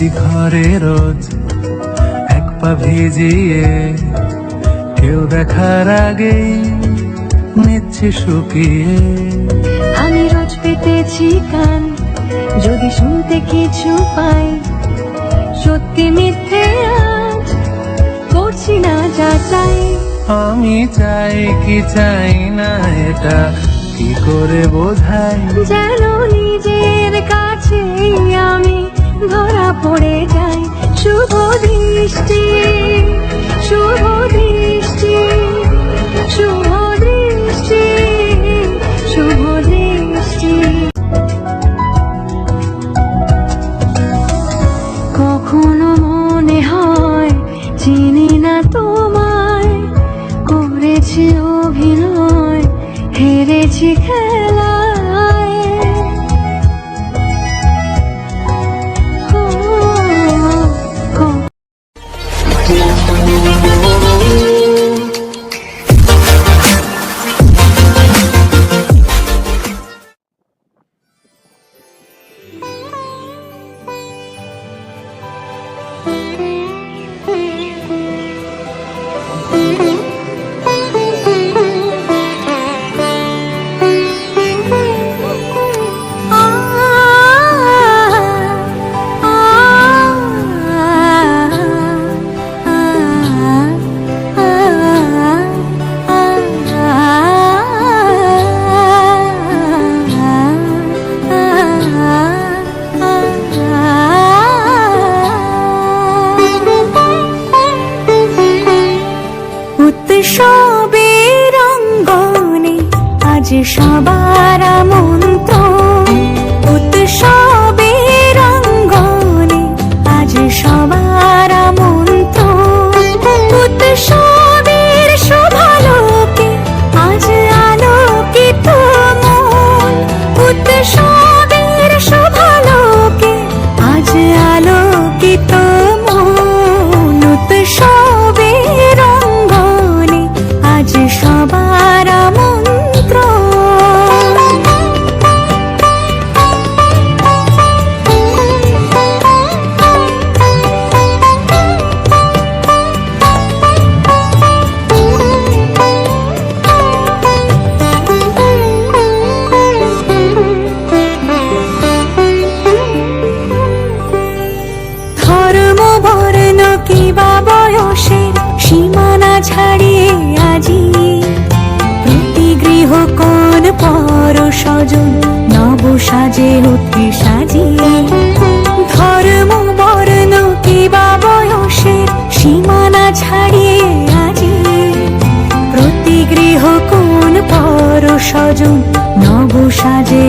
আসছি ঘরে রোজ এক পা ভিজিয়ে। কেউ দেখার আগেই নিচ্ছে শুকিয়ে। আমি রোজ পেতেছি কান যদি শুনতে কিছু পাই। সত্যি মিথ্যে আজ করছি না যাচাই আমি চাই কি চাই না এটা কি করে বোঝাই? যেন নিজের কাছে আমি দৃষ্টি উৎসবের অঙ্গনে আজ সবার মন্ত্র উৎসবের অঙ্গনে আজ সবার মন্ত্র উৎসবের স্বজন নব সাজে অতি সাজিয়ে। ধর্ম, বর্ণ, কিবা বয়সের সীমানা ছাড়িয়ে আজি প্রতি গৃহ কোন পর সজন নব সাজে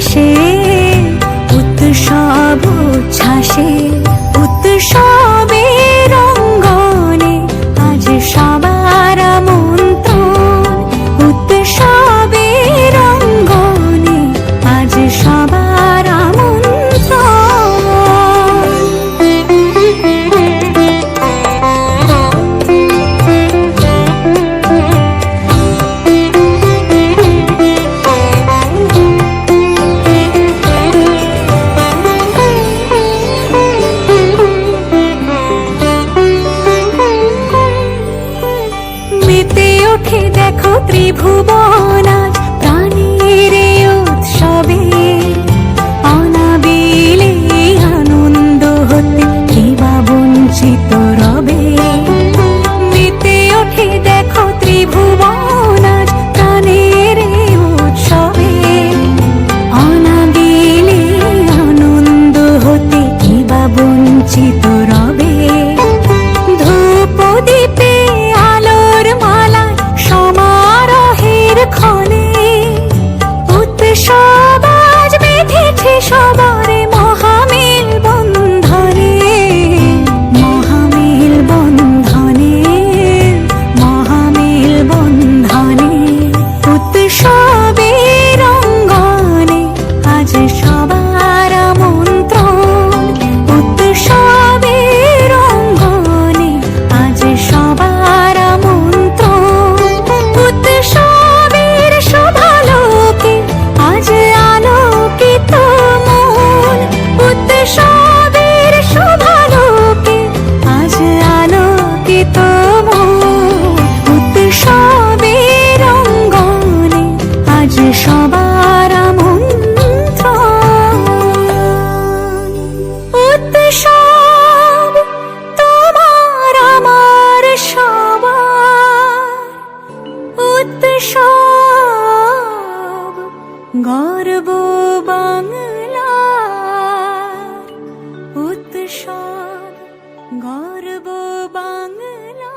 谁记得。উৎসব গর্ব বাংলার উৎসব, গর্ব বাংলা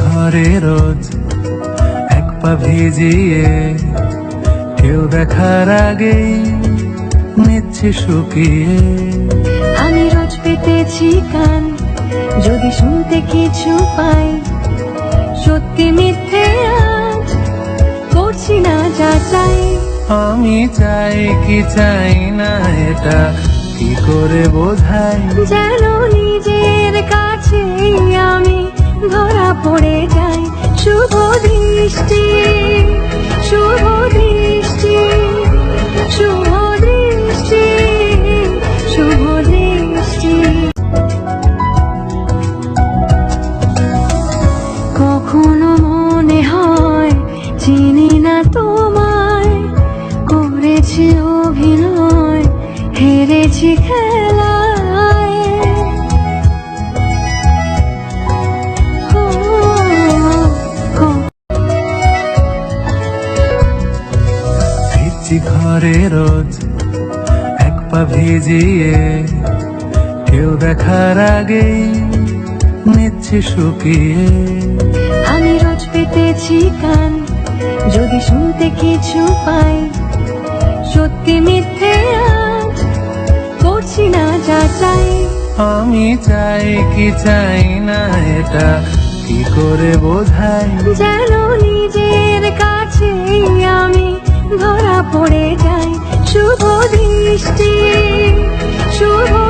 ঘরে রোজ এক পা ভিজিয়ে কেউ দেখার আগেই নিচ্ছে শুকিয়ে। রোজ পেতেছি কান যদি শুনতে কিছু পাই সত্যি মিথ্যে আজ করছি না যা চাই। আমি চাই কি চাই না এটা কি করে বোঝাই? যেন নিজের কাছে আমি ধরা পড়ে যাই। শুভ দৃষ্টি করেছি অভিনয় হেরেছি খেলায়। ঘরে রোজ এক পা ভিজিয়ে কেউ দেখার আগেই নিচ্ছে শুকিয়ে। আমি রোজ পেতেছি কান যদি শুনতে কিছু পাই সত্যি মিথ্যে আজ করছি না যা চাই। আমি চাই কি চাই না এটা কি করে বোঝাই? যেন নিজের কাছে আমি ধরা পড়ে যাই। শুভ দৃষ্টি শুভ